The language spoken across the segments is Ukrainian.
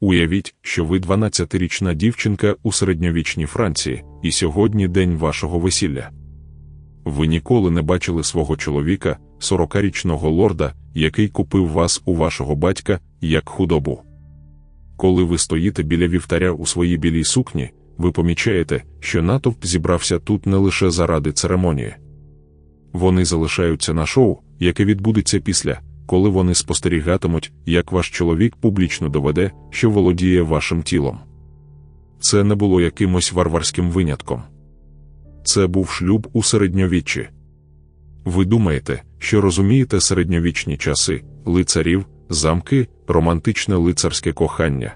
Уявіть, що ви 12-річна дівчинка у середньовічній Франції, і сьогодні день вашого весілля. Ви ніколи не бачили свого чоловіка, 40-річного лорда, який купив вас у вашого батька як худобу. Коли ви стоїте біля вівтаря у своїй білій сукні, ви помічаєте, що натовп зібрався тут не лише заради церемонії. Вони залишаються на шоу, яке відбудеться після, коли вони спостерігатимуть, як ваш чоловік публічно доведе, що володіє вашим тілом. Це не було якимось варварським винятком. Це був шлюб у середньовіччі. Ви думаєте, що розумієте середньовічні часи, лицарів, замки, романтичне лицарське кохання.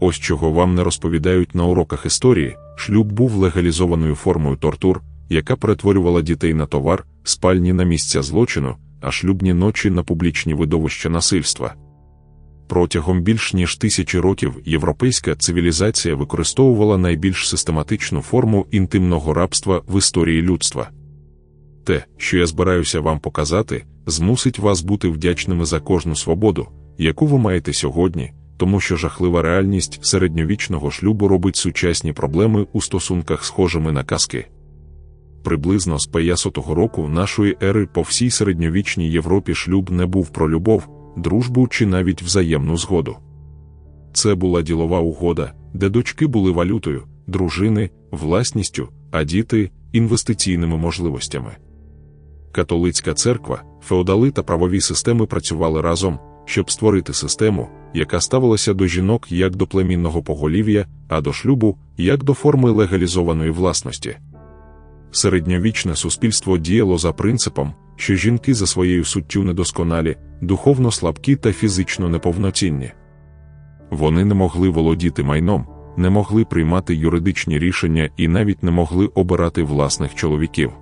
Ось чого вам не розповідають на уроках історії, шлюб був легалізованою формою тортур, яка перетворювала дітей на товар, спальні на місця злочину, а шлюбні ночі на публічні видовища насильства. Протягом більш ніж тисячі років європейська цивілізація використовувала найбільш систематичну форму інтимного рабства в історії людства. Те, що я збираюся вам показати, змусить вас бути вдячними за кожну свободу, яку ви маєте сьогодні, тому що жахлива реальність середньовічного шлюбу робить сучасні проблеми у стосунках схожими на казки. Приблизно з 500 року нашої ери по всій середньовічній Європі шлюб не був про любов, дружбу чи навіть взаємну згоду. Це була ділова угода, де дочки були валютою, дружини, власністю, а діти інвестиційними можливостями. Католицька церква, феодали та правові системи працювали разом, щоб створити систему, яка ставилася до жінок як до племінного поголів'я, а до шлюбу як до форми легалізованої власності. Середньовічне суспільство діяло за принципом, що жінки за своєю суттю недосконалі, духовно слабкі та фізично неповноцінні. Вони не могли володіти майном, не могли приймати юридичні рішення і навіть не могли обирати власних чоловіків.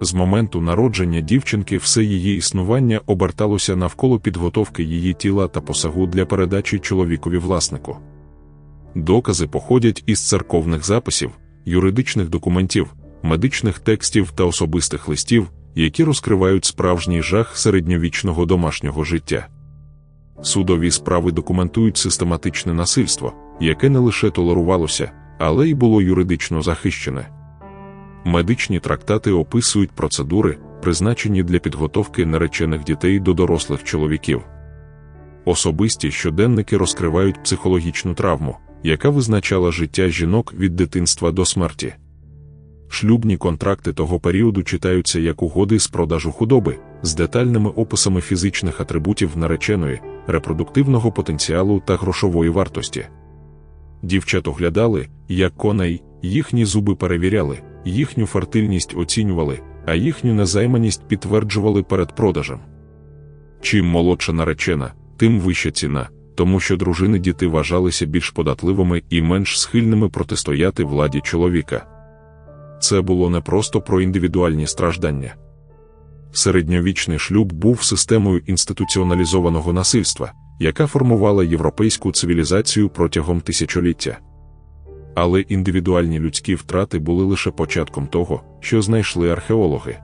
З моменту народження дівчинки все її існування оберталося навколо підготовки її тіла та посагу для передачі чоловікові власнику. Докази походять із церковних записів, юридичних документів, медичних текстів та особистих листів, які розкривають справжній жах середньовічного домашнього життя. Судові справи документують систематичне насильство, яке не лише толерувалося, але й було юридично захищене. Медичні трактати описують процедури, призначені для підготовки наречених дітей до дорослих чоловіків. Особисті щоденники розкривають психологічну травму, яка визначала життя жінок від дитинства до смерті. Шлюбні контракти того періоду читаються як угоди з продажу худоби, з детальними описами фізичних атрибутів нареченої, репродуктивного потенціалу та грошової вартості. Дівчат оглядали, як коней, їхні зуби перевіряли, їхню фертильність оцінювали, а їхню незайманість підтверджували перед продажем. Чим молодша наречена, тим вища ціна, тому що дружини діти вважалися більш податливими і менш схильними протистояти владі чоловіка. Це було не просто про індивідуальні страждання. Середньовічний шлюб був системою інституціоналізованого насильства, яка формувала європейську цивілізацію протягом тисячоліття. Але індивідуальні людські втрати були лише початком того, що знайшли археологи.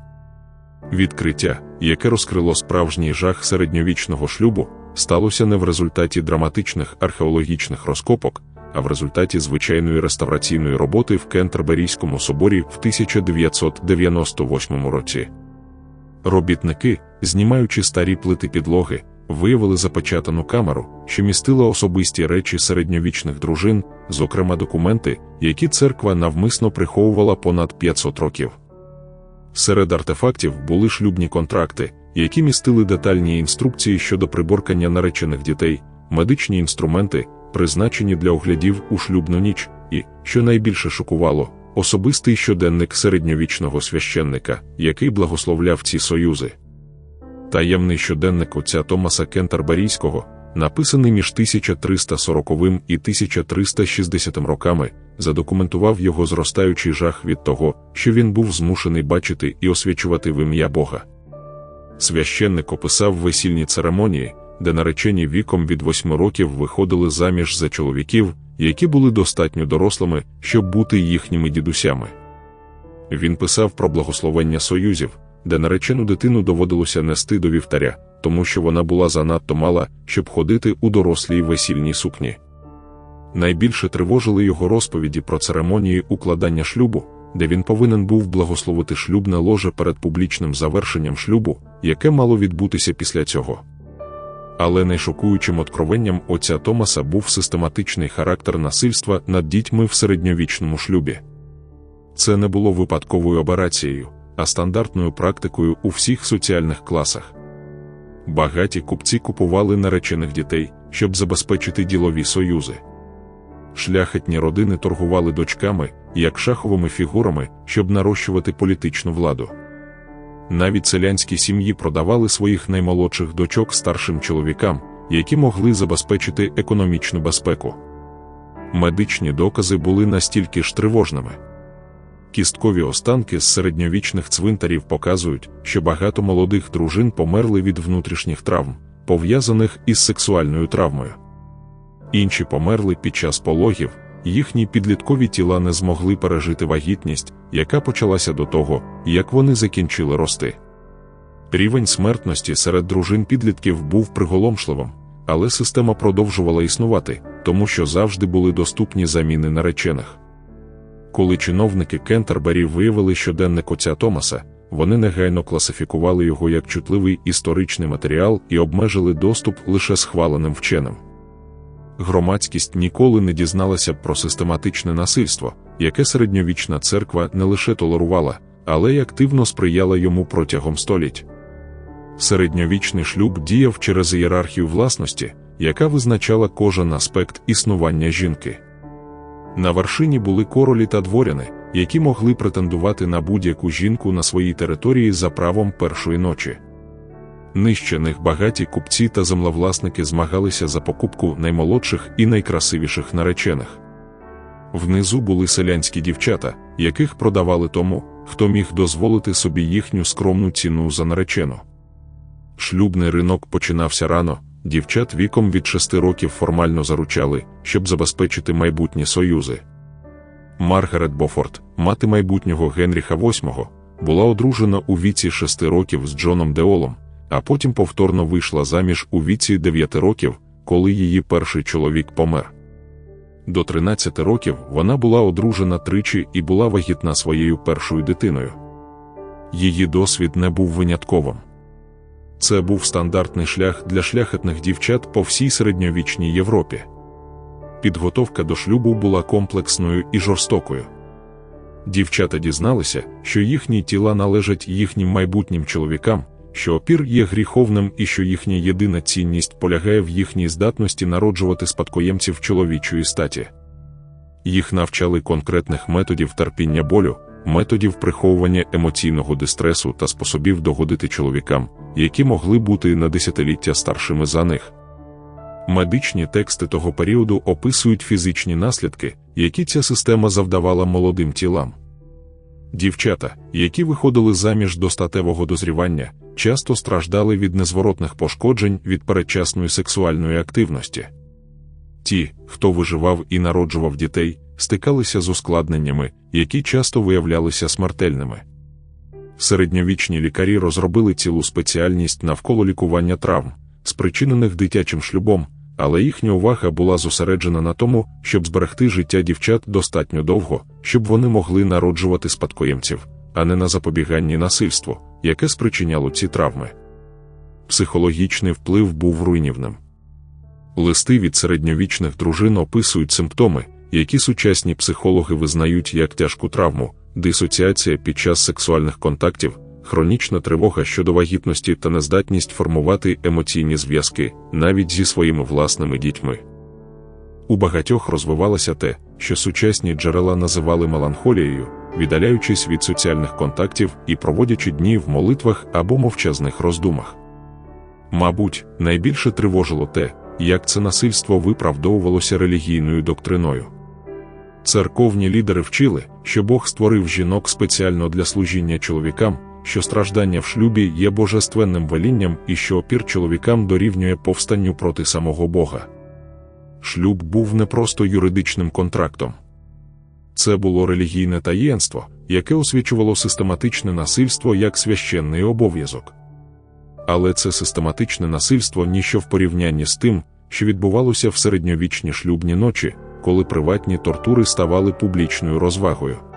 Відкриття, яке розкрило справжній жах середньовічного шлюбу, сталося не в результаті драматичних археологічних розкопок, а в результаті звичайної реставраційної роботи в Кентерберійському соборі в 1998 році. Робітники, знімаючи старі плити підлоги, виявили запечатану камеру, що містила особисті речі середньовічних дружин, зокрема документи, які церква навмисно приховувала понад 500 років. Серед артефактів були шлюбні контракти, які містили детальні інструкції щодо приборкання наречених дітей, медичні інструменти, призначені для оглядів у шлюбну ніч, і, що найбільше шокувало, особистий щоденник середньовічного священника, який благословляв ці союзи. Таємний щоденник отця Томаса Кентербарійського, написаний між 1340 і 1360 роками, задокументував його зростаючий жах від того, що він був змушений бачити і освячувати в ім'я Бога. Священник описав весільні церемонії, де наречені віком від восьми років виходили заміж за чоловіків, які були достатньо дорослими, щоб бути їхніми дідусями. Він писав про благословення союзів, де наречену дитину доводилося нести до вівтаря, тому що вона була занадто мала, щоб ходити у дорослій весільній сукні. Найбільше тривожили його розповіді про церемонії укладання шлюбу, де він повинен був благословити шлюбне ложе перед публічним завершенням шлюбу, яке мало відбутися після цього. Але найшокуючим откровенням отця Томаса був систематичний характер насильства над дітьми в середньовічному шлюбі. Це не було випадковою операцією, а стандартною практикою у всіх соціальних класах. Багаті купці купували наречених дітей, щоб забезпечити ділові союзи. Шляхетні родини торгували дочками, як шаховими фігурами, щоб нарощувати політичну владу. Навіть селянські сім'ї продавали своїх наймолодших дочок старшим чоловікам, які могли забезпечити економічну безпеку. Медичні докази були настільки ж тривожними. Кісткові останки з середньовічних цвинтарів показують, що багато молодих дружин померли від внутрішніх травм, пов'язаних із сексуальною травмою. Інші померли під час пологів, їхні підліткові тіла не змогли пережити вагітність, яка почалася до того, як вони закінчили рости. Рівень смертності серед дружин підлітків був приголомшливим, але система продовжувала існувати, тому що завжди були доступні заміни наречених. Коли чиновники Кентербері виявили щоденник отця Томаса, вони негайно класифікували його як чутливий історичний матеріал і обмежили доступ лише схваленим вченим. Громадськість ніколи не дізналася про систематичне насильство, яке середньовічна церква не лише толерувала, але й активно сприяла йому протягом століть. Середньовічний шлюб діяв через ієрархію власності, яка визначала кожен аспект існування жінки. На вершині були королі та дворяни, які могли претендувати на будь-яку жінку на своїй території за правом першої ночі. Нижче багаті купці та землевласники змагалися за покупку наймолодших і найкрасивіших наречених. Внизу були селянські дівчата, яких продавали тому, хто міг дозволити собі їхню скромну ціну за наречену. Шлюбний ринок починався рано, дівчат віком від шести років формально заручали, щоб забезпечити майбутні союзи. Маргарет Бофорд, мати майбутнього Генріха VIII, була одружена у віці шести років з Джоном Деолом, а потім повторно вийшла заміж у віці 9 років, коли її перший чоловік помер. До 13 років вона була одружена тричі і була вагітна своєю першою дитиною. Її досвід не був винятковим. Це був стандартний шлях для шляхетних дівчат по всій середньовічній Європі. Підготовка до шлюбу була комплексною і жорстокою. Дівчата дізналися, що їхні тіла належать їхнім майбутнім чоловікам, що опір є гріховним і що їхня єдина цінність полягає в їхній здатності народжувати спадкоємців чоловічої статі. Їх навчали конкретних методів терпіння болю, методів приховування емоційного дистресу та способів догодити чоловікам, які могли бути на десятиліття старшими за них. Медичні тексти того періоду описують фізичні наслідки, які ця система завдавала молодим тілам. Дівчата, які виходили заміж до статевого дозрівання, часто страждали від незворотних пошкоджень від передчасної сексуальної активності. Ті, хто виживав і народжував дітей, стикалися з ускладненнями, які часто виявлялися смертельними. Середньовічні лікарі розробили цілу спеціальність навколо лікування травм, спричинених дитячим шлюбом, але їхня увага була зосереджена на тому, щоб зберегти життя дівчат достатньо довго, щоб вони могли народжувати спадкоємців, а не на запобіганні насильству, яке спричиняло ці травми. Психологічний вплив був руйнівним. Листи від середньовічних дружин описують симптоми, які сучасні психологи визнають як тяжку травму, дисоціація під час сексуальних контактів, хронічна тривога щодо вагітності та нездатність формувати емоційні зв'язки навіть зі своїми власними дітьми. У багатьох розвивалося те, що сучасні джерела називали меланхолією, віддаляючись від соціальних контактів і проводячи дні в молитвах або мовчазних роздумах. Мабуть, найбільше тривожило те, як це насильство виправдовувалося релігійною доктриною. Церковні лідери вчили, що Бог створив жінок спеціально для служіння чоловікам, що страждання в шлюбі є божественним велінням і що опір чоловікам дорівнює повстанню проти самого Бога. Шлюб був не просто юридичним контрактом. Це було релігійне таєнство, яке освічувало систематичне насильство як священний обов'язок. але це систематичне насильство ніщо в порівнянні з тим, що відбувалося в середньовічні шлюбні ночі, коли приватні тортури ставали публічною розвагою.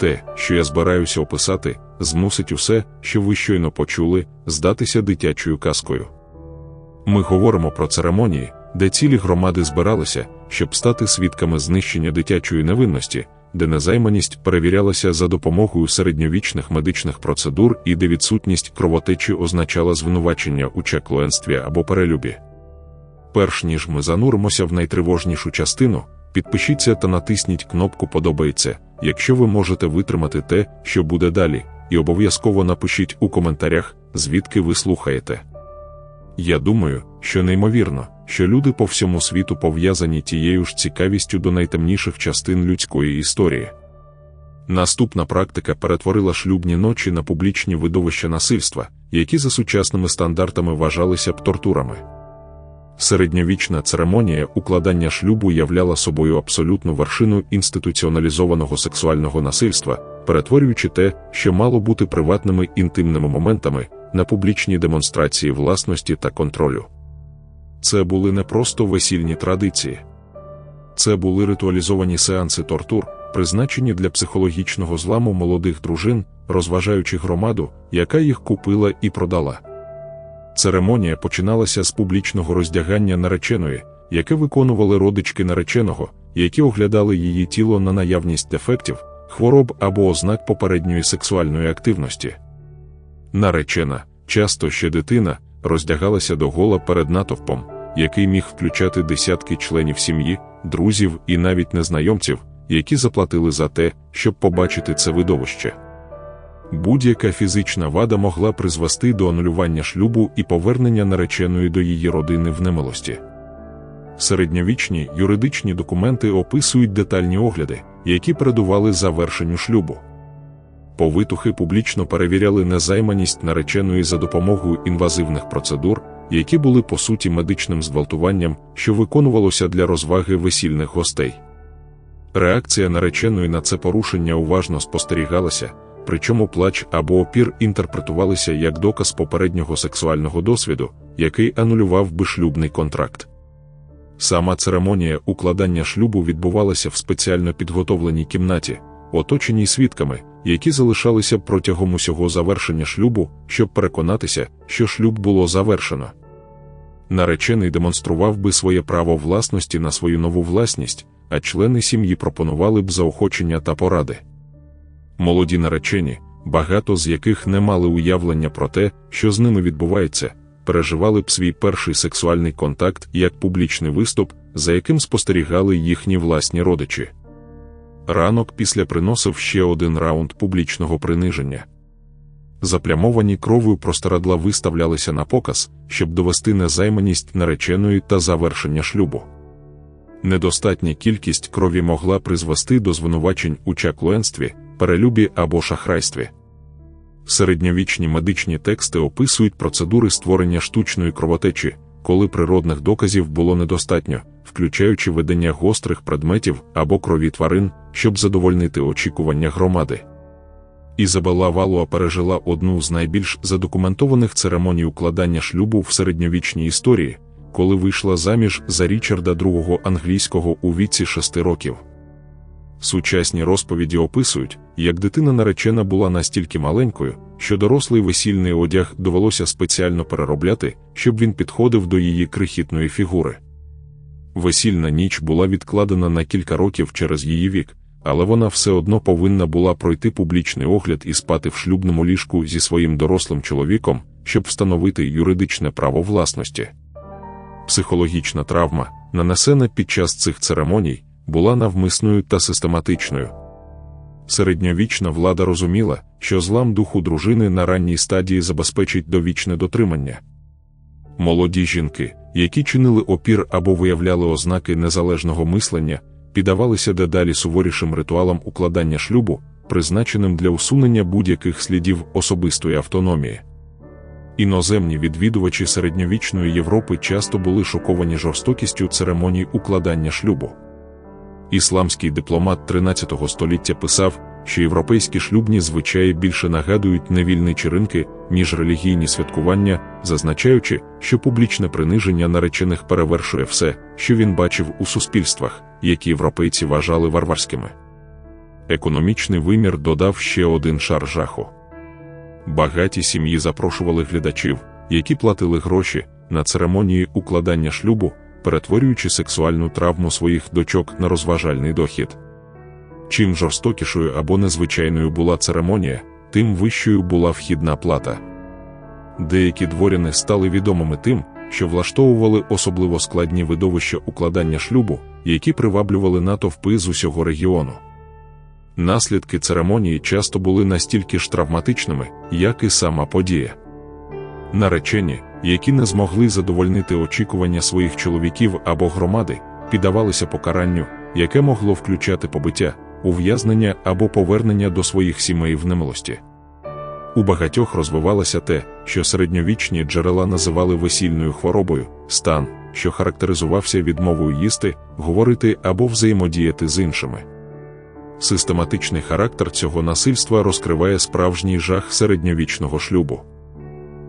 Те, що я збираюся описати, змусить усе, що ви щойно почули, здатися дитячою казкою. Ми говоримо про церемонії, де цілі громади збиралися, щоб стати свідками знищення дитячої невинності, де незайманість перевірялася за допомогою середньовічних медичних процедур і де відсутність кровотечі означала звинувачення у чеклоенстві або перелюбі. Перш ніж ми зануримося в найтривожнішу частину, підпишіться та натисніть кнопку Подобається, якщо ви можете витримати те, що буде далі, і обов'язково напишіть у коментарях, звідки ви слухаєте. Я думаю, що неймовірно, що люди по всьому світу пов'язані тією ж цікавістю до найтемніших частин людської історії. Наступна практика перетворила шлюбні ночі на публічні видовища насильства, які за сучасними стандартами вважалися б тортурами. Середньовічна церемонія укладання шлюбу являла собою абсолютну вершину інституціоналізованого сексуального насильства, перетворюючи те, що мало бути приватними інтимними моментами, на публічні демонстрації власності та контролю. Це були не просто весільні традиції, це були ритуалізовані сеанси тортур, призначені для психологічного зламу молодих дружин, розважаючи громаду, яка їх купила і продала. Церемонія починалася з публічного роздягання нареченої, яке виконували родички нареченого, які оглядали її тіло на наявність дефектів, хвороб або ознак попередньої сексуальної активності. Наречена, часто ще дитина, роздягалася до гола перед натовпом, який міг включати десятки членів сім'ї, друзів і навіть незнайомців, які заплатили за те, щоб побачити це видовище. Будь-яка фізична вада могла призвести до анулювання шлюбу і повернення нареченої до її родини в немилості. Середньовічні юридичні документи описують детальні огляди, які передували завершенню шлюбу. Повитухи публічно перевіряли незайманість нареченої за допомогою інвазивних процедур, які були по суті медичним зґвалтуванням, що виконувалося для розваги весільних гостей. Реакція нареченої на це порушення уважно спостерігалася причому плач або опір інтерпретувалися як доказ попереднього сексуального досвіду, який анулював би шлюбний контракт. Сама церемонія укладання шлюбу відбувалася в спеціально підготовленій кімнаті, оточеній свідками, які залишалися протягом усього завершення шлюбу, щоб переконатися, що шлюб було завершено. Наречений демонстрував би своє право власності на свою нову власність, а члени сім'ї пропонували б заохочення та поради молоді наречені, багато з яких не мали уявлення про те, що з ними відбувається, переживали б свій перший сексуальний контакт як публічний виступ, за яким спостерігали їхні власні родичі. Ранок після приносив ще один раунд публічного приниження. Заплямовані кров'ю простирадла виставлялися на показ, щоб довести незайманість нареченої та завершення шлюбу. Недостатня кількість крові могла призвести до звинувачень у чаклуенстві, перелюбі або шахрайстві. Середньовічні медичні тексти описують процедури створення штучної кровотечі, коли природних доказів було недостатньо, включаючи ведення гострих предметів або крові тварин, щоб задовольнити очікування громади. Ізабела Валуа пережила одну з найбільш задокументованих церемоній укладання шлюбу в середньовічній історії, коли вийшла заміж за Річарда II англійського у віці шести років. Сучасні розповіді описують, як дитина наречена була настільки маленькою, що дорослий весільний одяг довелося спеціально переробляти, щоб він підходив до її крихітної фігури. Весільна ніч була відкладена на кілька років через її вік, але вона все одно повинна була пройти публічний огляд і спати в шлюбному ліжку зі своїм дорослим чоловіком, щоб встановити юридичне право власності. Психологічна травма, нанесена під час цих церемоній, була навмисною та систематичною. Середньовічна влада розуміла, що злам духу дружини на ранній стадії забезпечить довічне дотримання. Молоді жінки, які чинили опір або виявляли ознаки незалежного мислення, піддавалися дедалі суворішим ритуалам укладання шлюбу, призначеним для усунення будь-яких слідів особистої автономії. Іноземні відвідувачі середньовічної Європи часто були шоковані жорстокістю церемоній укладання шлюбу. Ісламський дипломат 13 століття писав, що європейські шлюбні звичаї більше нагадують невільні ринки, ніж релігійні святкування, зазначаючи, що публічне приниження наречених перевершує все, що він бачив у суспільствах, які європейці вважали варварськими. Економічний вимір додав ще один шар жаху. Багаті сім'ї запрошували глядачів, які платили гроші на церемонії укладання шлюбу, перетворюючи сексуальну травму своїх дочок на розважальний дохід. Чим жорстокішою або незвичайною була церемонія, тим вищою була вхідна плата. Деякі дворяни стали відомими тим, що влаштовували особливо складні видовища укладання шлюбу, які приваблювали натовпи з усього регіону. Наслідки церемонії часто були настільки ж травматичними, як і сама подія. Наречені, які не змогли задовольнити очікування своїх чоловіків або громади, піддавалися покаранню, яке могло включати побиття, ув'язнення або повернення до своїх сімей в немилості. У багатьох розвивалося те, що середньовічні джерела називали весільною хворобою, стан, що характеризувався відмовою їсти, говорити або взаємодіяти з іншими. Систематичний характер цього насильства розкриває справжній жах середньовічного шлюбу.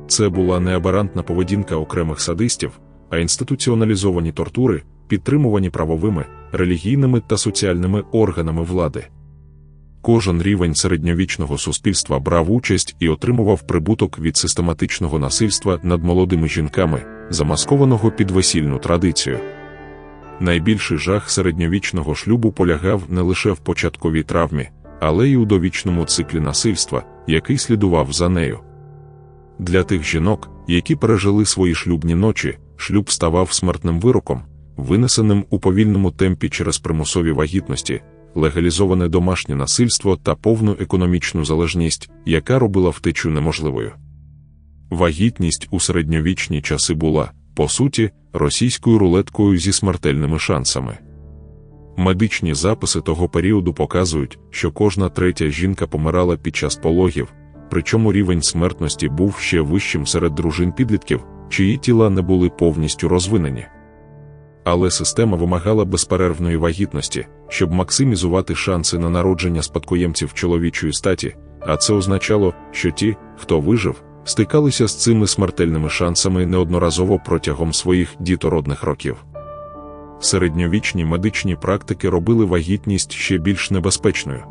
Це була не абарантна поведінка окремих садистів, а інституціоналізовані тортури, підтримувані правовими, релігійними та соціальними органами влади. Кожен рівень середньовічного суспільства брав участь і отримував прибуток від систематичного насильства над молодими жінками, замаскованого під весільну традицію. Найбільший жах середньовічного шлюбу полягав не лише в початковій травмі, але й у довічному циклі насильства, який слідував за нею. Для тих жінок, які пережили свої шлюбні ночі, шлюб ставав смертним вироком, винесеним у повільному темпі через примусові вагітності, легалізоване домашнє насильство та повну економічну залежність, яка робила втечу неможливою. Вагітність у середньовічні часи була, по суті, російською рулеткою зі смертельними шансами. Медичні записи того періоду показують, що кожна третя жінка помирала під час пологів, причому рівень смертності був ще вищим серед дружин підлітків, чиї тіла не були повністю розвинені. Але система вимагала безперервної вагітності, щоб максимізувати шанси на народження спадкоємців чоловічої статі, а це означало, що ті, хто вижив, стикалися з цими смертельними шансами неодноразово протягом своїх дітородних років. Середньовічні медичні практики робили вагітність ще більш небезпечною.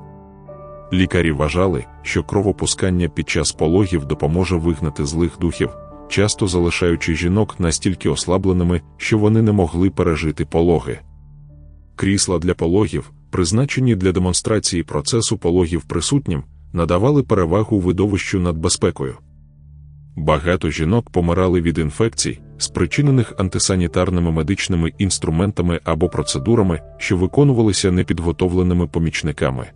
Лікарі вважали, що кровопускання під час пологів допоможе вигнати злих духів, часто залишаючи жінок настільки ослабленими, що вони не могли пережити пологи. Крісла для пологів, призначені для демонстрації процесу пологів присутнім, надавали перевагу видовищу над безпекою. Багато жінок помирали від інфекцій, спричинених антисанітарними медичними інструментами або процедурами, що виконувалися непідготовленими помічниками.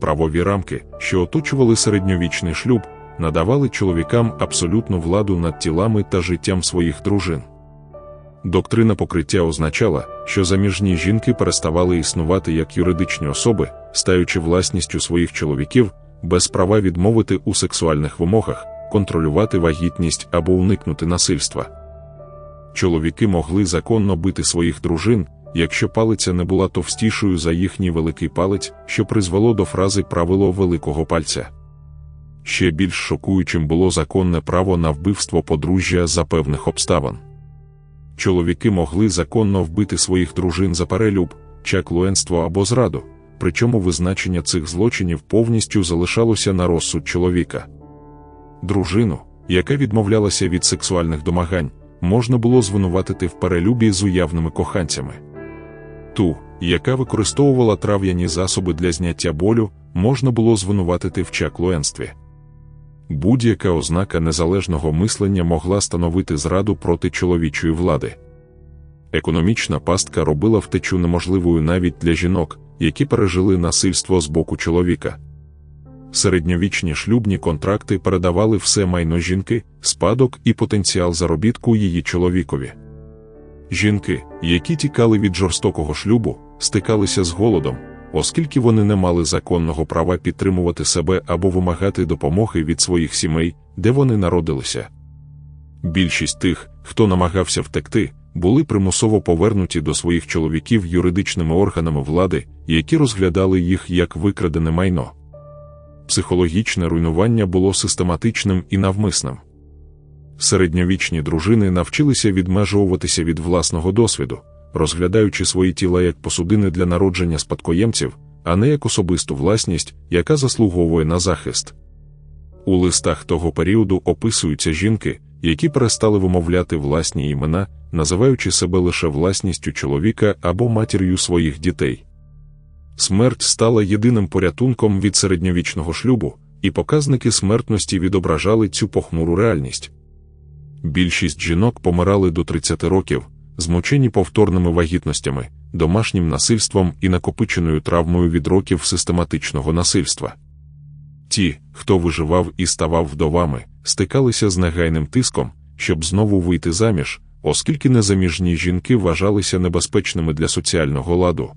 Правові рамки, що оточували середньовічний шлюб, надавали чоловікам абсолютну владу над тілами та життям своїх дружин. Доктрина покриття означала, що заміжні жінки переставали існувати як юридичні особи, стаючи власністю своїх чоловіків, без права відмовити у сексуальних вимогах, контролювати вагітність або уникнути насильства. Чоловіки могли законно бити своїх дружин, якщо палиця не була товстішою за їхній великий палець, що призвело до фрази правило великого пальця. Ще більш шокуючим було законне право на вбивство подружжя за певних обставин. Чоловіки могли законно вбити своїх дружин за перелюб, чаклуенство або зраду, причому визначення цих злочинів повністю залишалося на розсуд чоловіка. Дружину, яка відмовлялася від сексуальних домагань, можна було звинуватити в перелюбі з уявними коханцями. Ту, яка використовувала трав'яні засоби для зняття болю, можна було звинуватити в чаклуенстві. Будь-яка ознака незалежного мислення могла становити зраду проти чоловічої влади. Економічна пастка робила втечу неможливою навіть для жінок, які пережили насильство з боку чоловіка. Середньовічні шлюбні контракти передавали все майно жінки, спадок і потенціал заробітку її чоловікові. Жінки, які тікали від жорстокого шлюбу, стикалися з голодом, оскільки вони не мали законного права підтримувати себе або вимагати допомоги від своїх сімей, де вони народилися. Більшість тих, хто намагався втекти, були примусово повернуті до своїх чоловіків юридичними органами влади, які розглядали їх як викрадене майно. Психологічне руйнування було систематичним і навмисним. Середньовічні дружини навчилися відмежуватися від власного досвіду, розглядаючи свої тіла як посудини для народження спадкоємців, а не як особисту власність, яка заслуговує на захист. У листах того періоду описуються жінки, які перестали вимовляти власні імена, називаючи себе лише власністю чоловіка або матір'ю своїх дітей. Смерть стала єдиним порятунком від середньовічного шлюбу, і показники смертності відображали цю похмуру реальність. Більшість жінок помирали до 30 років, змучені повторними вагітностями, домашнім насильством і накопиченою травмою від років систематичного насильства. Ті, хто виживав і ставав вдовами, стикалися з негайним тиском, щоб знову вийти заміж, оскільки незаміжні жінки вважалися небезпечними для соціального ладу.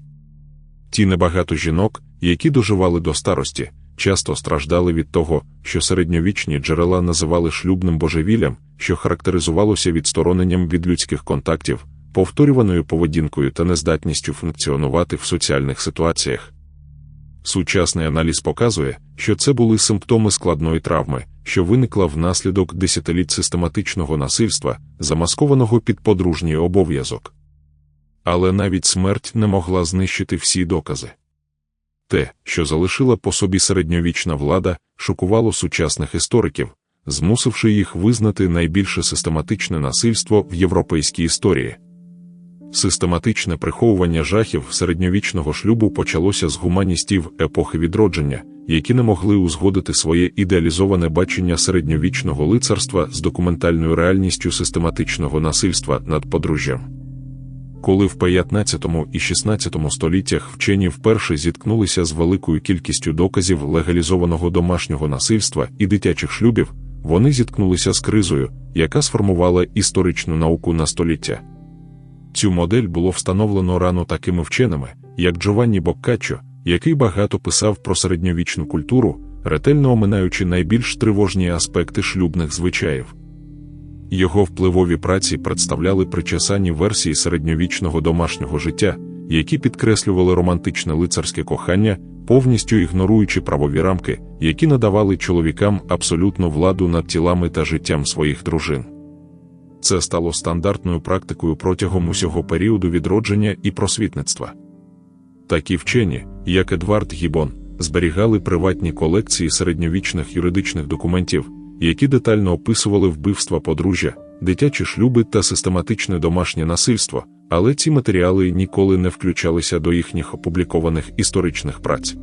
Ті небагато жінок, які доживали до старості, часто страждали від того, що середньовічні джерела називали шлюбним божевіллям, що характеризувалося відстороненням від людських контактів, повторюваною поведінкою та нездатністю функціонувати в соціальних ситуаціях. Сучасний аналіз показує, що це були симптоми складної травми, що виникла внаслідок десятиліть систематичного насильства, замаскованого під подружній обов'язок. Але навіть смерть не могла знищити всі докази. Те, що залишила по собі середньовічна влада, шокувало сучасних істориків, змусивши їх визнати найбільше систематичне насильство в європейській історії. Систематичне приховування жахів середньовічного шлюбу почалося з гуманістів епохи відродження, які не могли узгодити своє ідеалізоване бачення середньовічного лицарства з документальною реальністю систематичного насильства над подружжям. Коли в 15 і 16 століттях вчені вперше зіткнулися з великою кількістю доказів легалізованого домашнього насильства і дитячих шлюбів, вони зіткнулися з кризою, яка сформувала історичну науку на століття. Цю модель було встановлено рано такими вченими, як Джованні Боккаччо, який багато писав про середньовічну культуру, ретельно оминаючи найбільш тривожні аспекти шлюбних звичаїв. Його впливові праці представляли причесані версії середньовічного домашнього життя, які підкреслювали романтичне лицарське кохання, повністю ігноруючи правові рамки, які надавали чоловікам абсолютну владу над тілами та життям своїх дружин. Це стало стандартною практикою протягом усього періоду відродження і просвітництва. Такі вчені, як Едвард Гібон, зберігали приватні колекції середньовічних юридичних документів, які детально описували вбивства подружжя, дитячі шлюби та систематичне домашнє насильство, але ці матеріали ніколи не включалися до їхніх опублікованих історичних праць.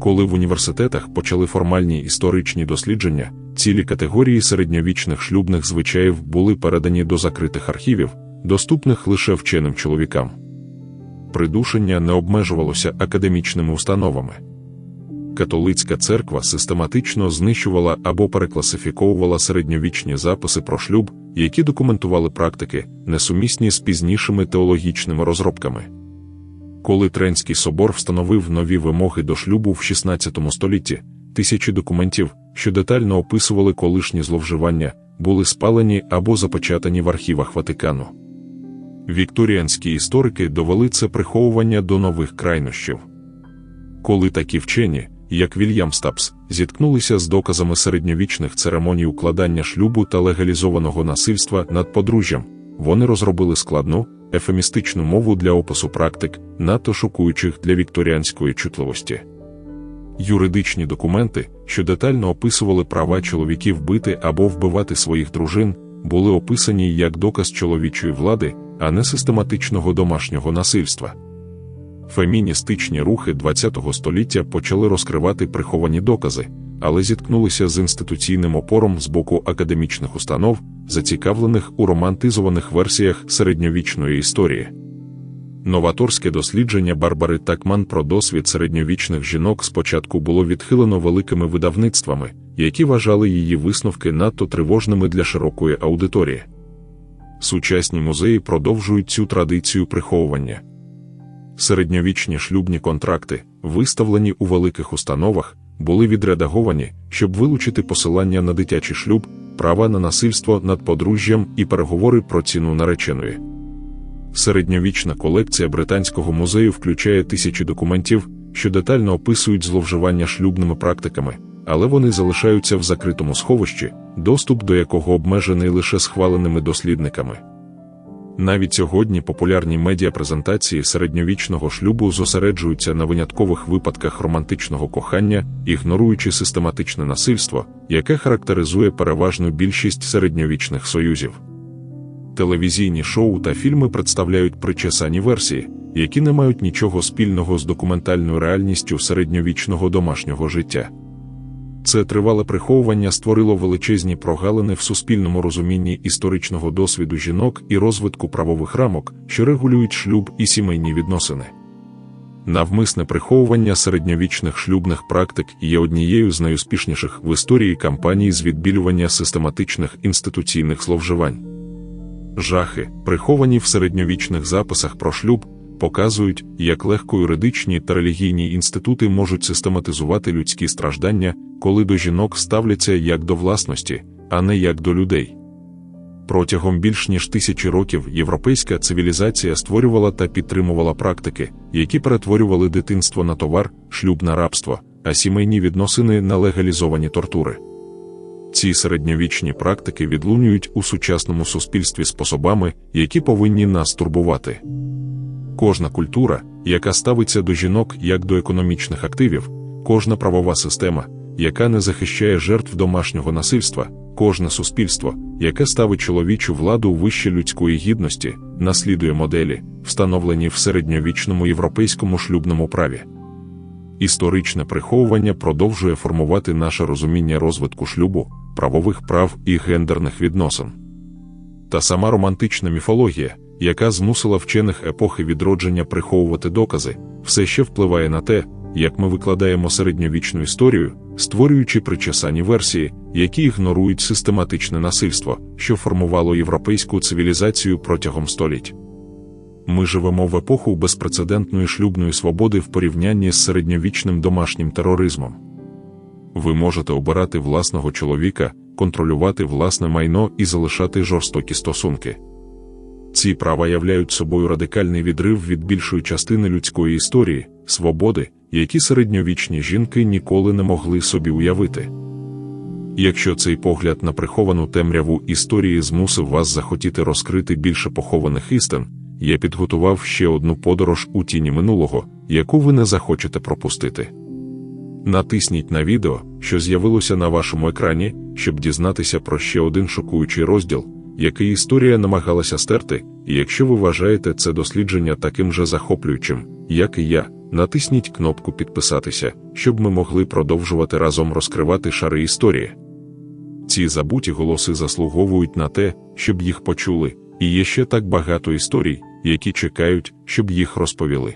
Коли в університетах почали формальні історичні дослідження, цілі категорії середньовічних шлюбних звичаїв були передані до закритих архівів, доступних лише вченим чоловікам. Придушення не обмежувалося академічними установами. Католицька церква систематично знищувала або перекласифіковувала середньовічні записи про шлюб, які документували практики, несумісні з пізнішими теологічними розробками. Коли Тренський собор встановив нові вимоги до шлюбу в XVI столітті, тисячі документів, що детально описували колишні зловживання, були спалені або запечатані в архівах Ватикану. Вікторіанські історики довели це приховування до нових крайнощів. Коли такі вчені, як Вільям Стапс, зіткнулися з доказами середньовічних церемоній укладання шлюбу та легалізованого насильства над подружжям, вони розробили складну, ефемістичну мову для опису практик, надто шокуючих для вікторіанської чутливості. Юридичні документи, що детально описували права чоловіків бити або вбивати своїх дружин, були описані як доказ чоловічої влади, а не систематичного домашнього насильства. Феміністичні рухи ХХ століття почали розкривати приховані докази, але зіткнулися з інституційним опором з боку академічних установ, зацікавлених у романтизованих версіях середньовічної історії. Новаторське дослідження Барбари Такман про досвід середньовічних жінок спочатку було відхилено великими видавництвами, які вважали її висновки надто тривожними для широкої аудиторії. Сучасні музеї продовжують цю традицію приховування. Середньовічні шлюбні контракти, виставлені у великих установах, були відредаговані, щоб вилучити посилання на дитячий шлюб, права на насильство над подружжям і переговори про ціну нареченої. Середньовічна колекція Британського музею включає тисячі документів, що детально описують зловживання шлюбними практиками, але вони залишаються в закритому сховищі, доступ до якого обмежений лише схваленими дослідниками. Навіть сьогодні популярні медіапрезентації середньовічного шлюбу зосереджуються на виняткових випадках романтичного кохання, ігноруючи систематичне насильство, яке характеризує переважну більшість середньовічних союзів. Телевізійні шоу та фільми представляють причесані версії, які не мають нічого спільного з документальною реальністю середньовічного домашнього життя. Це тривале приховування створило величезні прогалини в суспільному розумінні історичного досвіду жінок і розвитку правових рамок, що регулюють шлюб і сімейні відносини. Навмисне приховування середньовічних шлюбних практик є однією з найуспішніших в історії кампаній з відбілювання систематичних інституційних зловживань. Жахи, приховані в середньовічних записах про шлюб, показують, як легко юридичні та релігійні інститути можуть систематизувати людські страждання, коли до жінок ставляться як до власності, а не як до людей. Протягом більш ніж тисячі років європейська цивілізація створювала та підтримувала практики, які перетворювали дитинство на товар, шлюб на рабство, а сімейні відносини на легалізовані тортури. Ці середньовічні практики відлунюють у сучасному суспільстві способами, які повинні нас турбувати. Кожна культура, яка ставиться до жінок як до економічних активів, кожна правова система, яка не захищає жертв домашнього насильства, кожне суспільство, яке ставить чоловічу владу вище людської гідності, наслідує моделі, встановлені в середньовічному європейському шлюбному праві. Історичне приховування продовжує формувати наше розуміння розвитку шлюбу, правових прав і гендерних відносин. Та сама романтична міфологія, яка змусила вчених епохи відродження приховувати докази, все ще впливає на те, як ми викладаємо середньовічну історію, створюючи причесані версії, які ігнорують систематичне насильство, що формувало європейську цивілізацію протягом століть. Ми живемо в епоху безпрецедентної шлюбної свободи в порівнянні з середньовічним домашнім тероризмом. Ви можете обирати власного чоловіка, контролювати власне майно і залишати жорстокі стосунки. Ці права являють собою радикальний відрив від більшої частини людської історії, свободи, які середньовічні жінки ніколи не могли собі уявити. Якщо цей погляд на приховану темряву історії змусив вас захотіти розкрити більше похованих істин, я підготував ще одну подорож у тіні минулого, яку ви не захочете пропустити. Натисніть на відео, що з'явилося на вашому екрані, щоб дізнатися про ще один шокуючий розділ, який історія намагалася стерти, і якщо ви вважаєте це дослідження таким же захоплюючим, як і я, натисніть кнопку підписатися, щоб ми могли продовжувати разом розкривати шари історії. Ці забуті голоси заслуговують на те, щоб їх почули, і є ще так багато історій, які чекають, щоб їх розповіли.